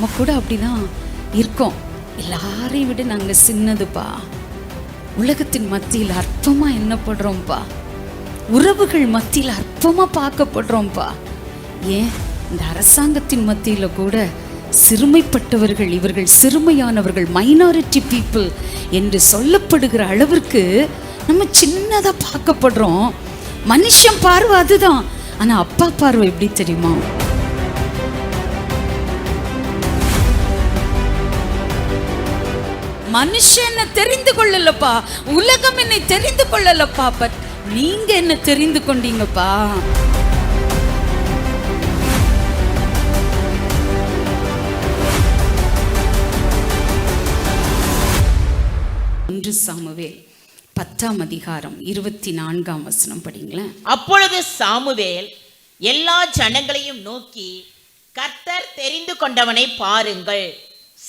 நம்ம கூட அப்படிதான் இருக்கோம். எல்லாரையும் விட நாங்கள் சின்னதுப்பா. உலகத்தின் மத்தியில் அற்பமாக என்னப்படுறோம்ப்பா உறவுகள் மத்தியில் அற்பமாக பார்க்கப்படுறோம்ப்பா ஏன்? இந்த அரசாங்கத்தின் மத்தியில் கூட சிறுமைப்பட்டவர்கள் இவர்கள் சிறுமையானவர்கள் மைனாரிட்டி பீப்புள் என்று சொல்லப்படுகிற அளவிற்கு நம்ம சின்னதாக பார்க்கப்படுறோம். மனுஷன் பார்வை அதுதான். ஆனால் அப்பா பார்வை எப்படி தெரியுமா? மனுஷன் என்ன தெரிந்து கொள்ளலப்பா. உலகம் என்னை தெரிந்து கொள்ளலப்பா. பட் நீங்க என்ன தெரிந்து கொண்டீங்கப்பா? ஒன்று சாமுவேல் பத்தாம் அதிகாரம் இருபத்தி நான்காம் வசனம் படிங்களேன். அப்பொழுது சாமுவேல் எல்லா ஜனங்களையும் நோக்கி கர்த்தர் தெரிந்து கொண்டவனை பாருங்கள்.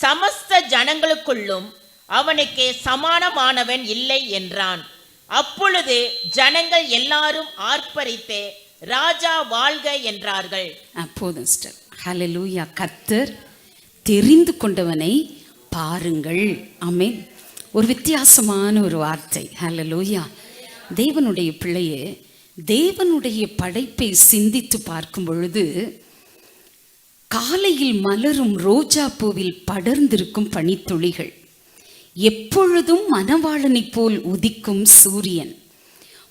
சமஸ்த ஜனங்களுக்குள்ளும் அவனுக்கு சமானமானவன் இல்லை என்றான். அப்பொழுது ஜனங்கள் எல்லாரும் ஆர்ப்பரித்து ராஜா வாழ்க என்றார்கள். ஆ, போதும் சிஸ்டர் ஹalleluya கத்தர் தெரிந்து கொண்டவனை பாருங்கள். ஆமென். ஒரு வித்தியாசமான ஒரு வார்த்தை ஹalleluya. தேவனுடைய பிள்ளையே தேவனுடைய படைப்பை சிந்தித்து பார்க்கும் பொழுது காலையில் மலரும் ரோஜா பூவில் படர்ந்திருக்கும் பனித்துளிகள் எப்பொழுதும் மணவாளனைப் போல் உதிக்கும் சூரியன்.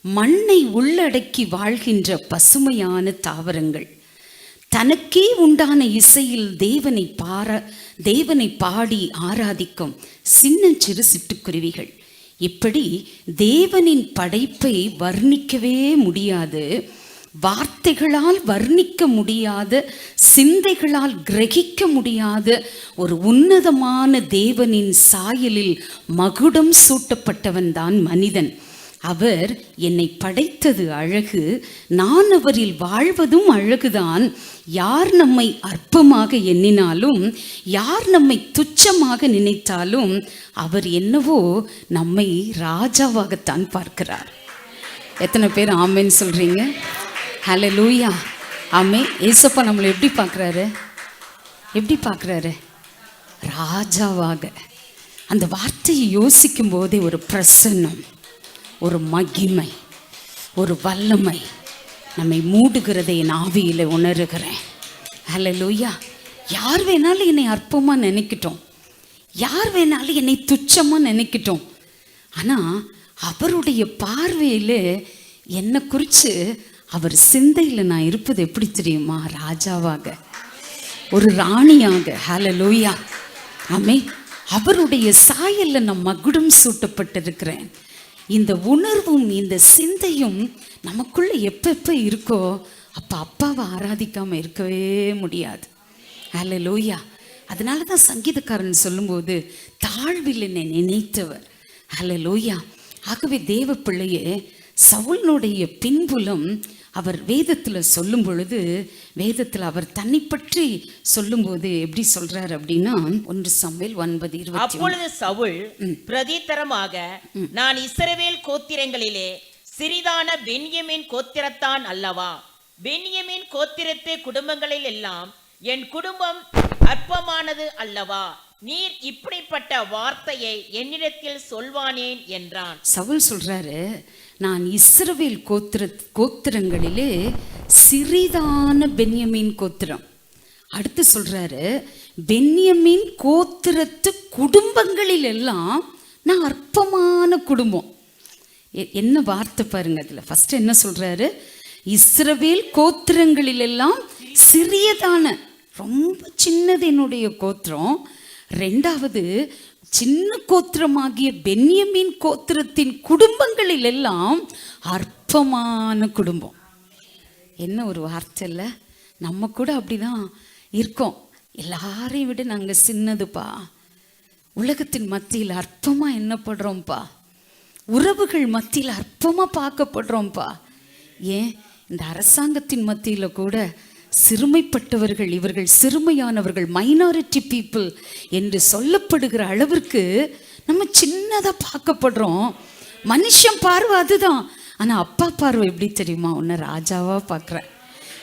மண்ணை உள்ளடக்கி வாழ்கின்ற பசுமையான தாவரங்கள். தனக்கே உண்டான இசையில் தேவனை பார தேவனை பாடி ஆராதிக்கும் சின்னஞ்சிறு சிட்டுக்குருவிகள். இப்படி தேவனின் படைப்பை வர்ணிக்கவே முடியாது. வார்த்தைகளால் வர்ணிக்க முடியாத சிந்தைகளால் கிரகிக்க முடியாத. ஒரு உன்னதமான தேவனின் சாயலில் மகுடம் சூட்டப்பட்டவன் தான் மனிதன். அவர் என்னை படைத்தது அழகு நான் அவரில் வாழ்வதும் அழகுதான். யார் நம்மை அற்பமாக எண்ணினாலும் யார் நம்மை துச்சமாக நினைத்தாலும் அவர் என்னவோ நம்மை ராஜாவாகத்தான் பார்க்கிறார். எத்தனை பேர் ஆமேன்னு சொல்றீங்க? ஹலோ லூயா ஆமே ஏசப்பா நம்மளை எப்படி பார்க்குறாரு? எப்படி பார்க்குறாரு? ராஜாவாக. அந்த வார்த்தையை யோசிக்கும் போதே ஒரு பிரசன்னம் ஒரு மகிமை ஒரு வல்லமை நம்மை மூடுகிறதை என் ஆவியில் உணர்கிறேன். ஹலோ லூயா யார் வேணாலும் என்னை அற்பமாக நினைக்கிட்டோம். யார் வேணாலும் என்னை துச்சமாக நினைக்கிட்டோம். ஆனால் அவருடைய பார்வையில் என்னை குறித்து அவர் சிந்தையில் நான் இருப்பது எப்படி தெரியுமா? ராஜாவாக. ஒரு ராணியாக. ஹalleluya ஆமே அவருடைய சாயல்ல நான் மகுடம் சூட்டப்பட்டிருக்கிறேன். இந்த உணர்வும் இந்த சிந்தையும் நமக்குள்ள எப்ப இருக்கோ அப்போ அப்பாவை ஆராதிக்காம இருக்கவே முடியாது. ஹalleluya அதனால தான் சங்கீதக்காரன் சொல்லும்போது தாழ்வில் என்னை நினைத்தவர். ஹalleluya ஆகவே தேவ பிள்ளையே சவுலனுடைய பின்புலம் அவர் வேதத்தில் சொல்லும் பொழுது வேதத்தில் அவர் தன்னை பற்றி சொல்லும்போது எப்படி சொல்றார் அப்படின்னா ஒன்று சமையல் ஒன்பது இருபத்தி அப்பொழுது சவுல் பிரதித்தரமாக நான் இஸ்ரவேல் கோத்திரங்களிலே சிறிதான பென்யமின் கோத்திரத்தான் அல்லவா? பென்யமின் கோத்திரத்து குடும்பங்களில் எல்லாம் என் குடும்பம் அற்பமானது அல்லவா? நீர் இப்படிப்பட்ட வார்த்தையை என்னிடத்தில் சொல்வானேன் என்றான். சவுல் சொல்றாரு நான் இஸ்ரவேல் கோத்திர கோத்திரங்களிலே சிறிதான பென்யமீன் கோத்திரம். அடுத்து சொல்றாரு பென்யமீன் கோத்திரத்து குடும்பங்களில் எல்லாம் நான் அற்பமான குடும்பம். எ- என்ன வார்த்தை பாருங்க அதுல. ஃபர்ஸ்ட் என்ன சொல்றாரு இஸ்ரவேல் கோத்திரங்களில் எல்லாம் சிறியதான ரொம்ப சின்னது என்னுடைய கோத்திரம். ரெண்டாவது சின்ன கோத்திரமாகிய பென்யமின் கோத்திரத்தின் குடும்பங்களில் எல்லாம் அற்பமான குடும்பம். என்ன ஒரு வார்த்தை இல்லை? நம்ம கூட அப்படிதான் இருக்கோம். எல்லாரையும் விட நாங்கள் சின்னதுப்பா. உலகத்தின் மத்தியில் அற்பமாக என்னப்படுறோம்ப்பா உறவுகள் மத்தியில் அற்பமாக பார்க்கப்படுறோம்ப்பா. ஏன்? இந்த அரசாங்கத்தின் மத்தியில் கூட சிறுமைப்பட்டவர்கள் இவர்கள் சிறுமையானவர்கள் மைனாரிட்டி பீப்புள் என்று சொல்லப்படுகிற அளவிற்கு நம்ம சின்னதாக பார்க்கப்படுறோம். மனுஷன் பார்வை அதுதான். ஆனால் அப்பா பார்வை எப்படி தெரியுமா? உன்னை ராஜாவாக பார்க்குறேன்.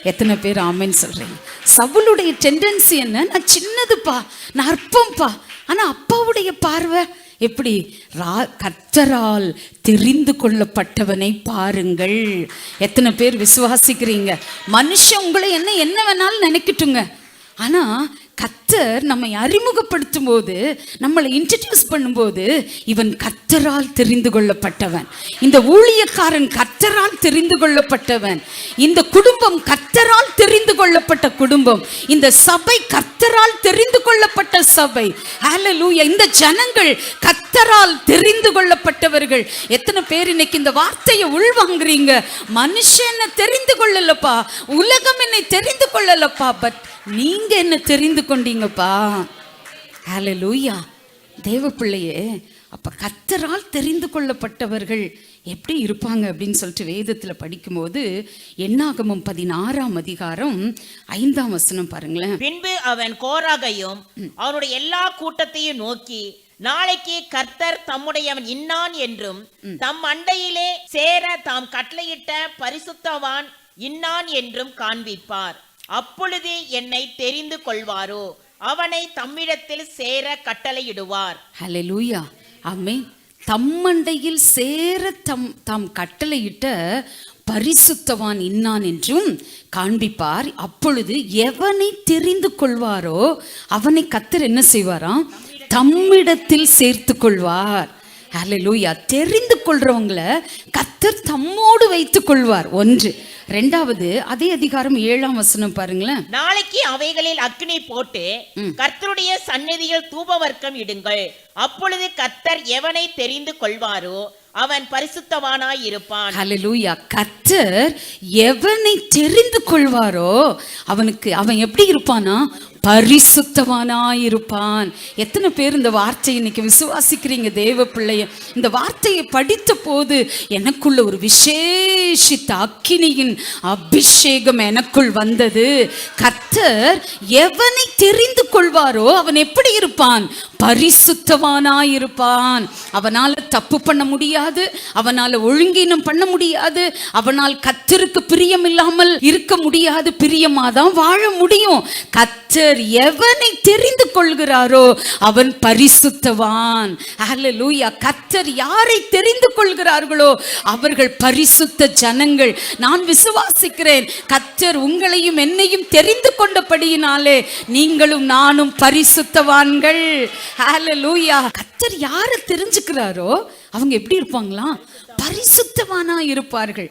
எத்தனை பேர் ஆமென்னு சொல்றீங்க? சவுளுடைய டெண்டன்சி என்ன? நான் சின்னதுப்பா நான் அற்பம்ப்பா. ஆனா அப்பாவுடைய பார்வை எப்படி ரா கர்த்தரால் தெரிந்து கொள்ளப்பட்டவனை பாருங்கள். எத்தனை பேர் விசுவாசிக்கிறீங்க. மனுஷன் உங்களை என்ன என்ன வேணாலும் நினைக்கட்டுங்க. ஆனா கத்தர் நம்மை அறிமுகப்படுத்தும் போது நம்மளை இன்ட்ரடியூஸ் பண்ணும்போது இவன் கத்தரால் தெரிந்து கொள்ளப்பட்டவன். இந்த ஊழியக்காரன் கத்தரால் தெரிந்து கொள்ளப்பட்டவன். இந்த குடும்பம் கர்த்தரால் தெரிந்து கொள்ளப்பட்ட குடும்பம். இந்த சபை கர்த்தரால் தெரிந்து கொள்ளப்பட்ட சபை. ஹalleluya இந்த ஜனங்கள் கர்த்தரால் தெரிந்து கொள்ளப்பட்டவர்கள். எத்தனை பேர் இன்னைக்கு இந்த வார்த்தையை உள்வாங்குறீங்க? மனுஷன் தெரிந்து கொள்ளலப்பா. உலகம் என்னை தெரிந்து கொள்ளலப்பா. பட் நீங்க என்ன தெரிந்து கொண்டீங்கப்பா? ஹalleluya தேவ பிள்ளையே அப்ப கர்த்தரால் தெரிந்து கொள்ளப்பட்டவர்கள் எப்படி இருப்பாங்க அப்படின்னு சொல்லிட்டு வேதத்துல படிக்கும்போது எண்ணாகமம் பதினாறாம் அதிகாரம் ஐந்தாம் வசனம் பாருங்களேன். பின்பு அவன் கோராகையும் அவனுடைய எல்லா கூட்டத்தையும் நோக்கி நாளைக்கு கர்த்தர் தம்முடையவன் இன்னான் என்றும் தம் அண்டையிலே சேர தாம் கட்டளையிட்ட பரிசுத்தவான் இன்னான் என்றும் காண்பிப்பார். அப்பொழுது என்னை தெரிந்து கொள்வாரோ? அவனை தம்மிடத்தில் சேர கட்டளையிடுவார். ஹalleluya ஆமென். தம்மண்டையில் சேர தம் தாம் கட்டளையிட்ட பரிசுத்தவான் இன்னான் என்றும் காண்பிப்பார். அப்பொழுது எவனை தெரிந்து கொள்வாரோ அவனை கத்தர் என்ன செய்வாராம்? தம்மிடத்தில் சேர்த்து கொள்வார். ஹalleluya தெரிந்து கொள்றவங்கள கத்தர் தம்மோடு வைத்துக் கொள்வார் ஒன்று. ரெண்டாவது அதே அதிகாரம் ஏழாம் வசனம் பாருங்களேன். நாளைக்கு அவைகளில் அக்னி போட்டு கர்த்தருடைய சந்நிதியில் தூபவர்க்கம் இடுங்கள். அப்பொழுது கர்த்தர் எவனை தெரிந்து கொள்வாரோ அவன் பரிசுத்தவானாய் இருப்பான். ஹalleluya. கர்த்தர் எவனை தெரிந்து கொள்வாரோ அவனுக்கு அவன் எப்படி இருப்பானா? பரிசுத்தவானாயிருப்பான். எத்தனை பேர் இந்த வார்த்தையை இன்னைக்கு விசுவாசிக்கிறீங்க தேவ பிள்ளைய? இந்த வார்த்தையை படித்த போது எனக்குள்ள ஒரு விசேஷித்த அக்கினியின் அபிஷேகம் எனக்குள் வந்தது. கர்த்தர் எவனை தெரிந்து கொள்வாரோ அவன் எப்படி இருப்பான்? பரிசுத்தவானாயிருப்பான். அவனால் தப்பு பண்ண முடியாது அவனால் ஒழுங்கீனம் பண்ண முடியாது அவனால் கத்தருக்கு பிரியம் இல்லாமல் இருக்க முடியாது பிரியமாதான் வாழ முடியும். கத்தர் எவனை தெரிந்து கொள்கிறாரோ அவன் பரிசுத்தவான். ஹalleluya கத்தர் யாரை தெரிந்து கொள்கிறார்களோ அவர்கள் பரிசுத்த ஜனங்கள். நான் விசுவாசிக்கிறேன் கத்தர் உங்களையும் என்னையும் தெரிந்து கொண்டபடியினாலே நீங்களும் நானும் பரிசுத்தவான்கள். ஹalleluya கத்தர் யாரை தெரிஞ்சுக்கிறாரோ அவங்க எப்படி இருப்பாங்களா? பரிசுத்தவானா இருப்பார்கள்.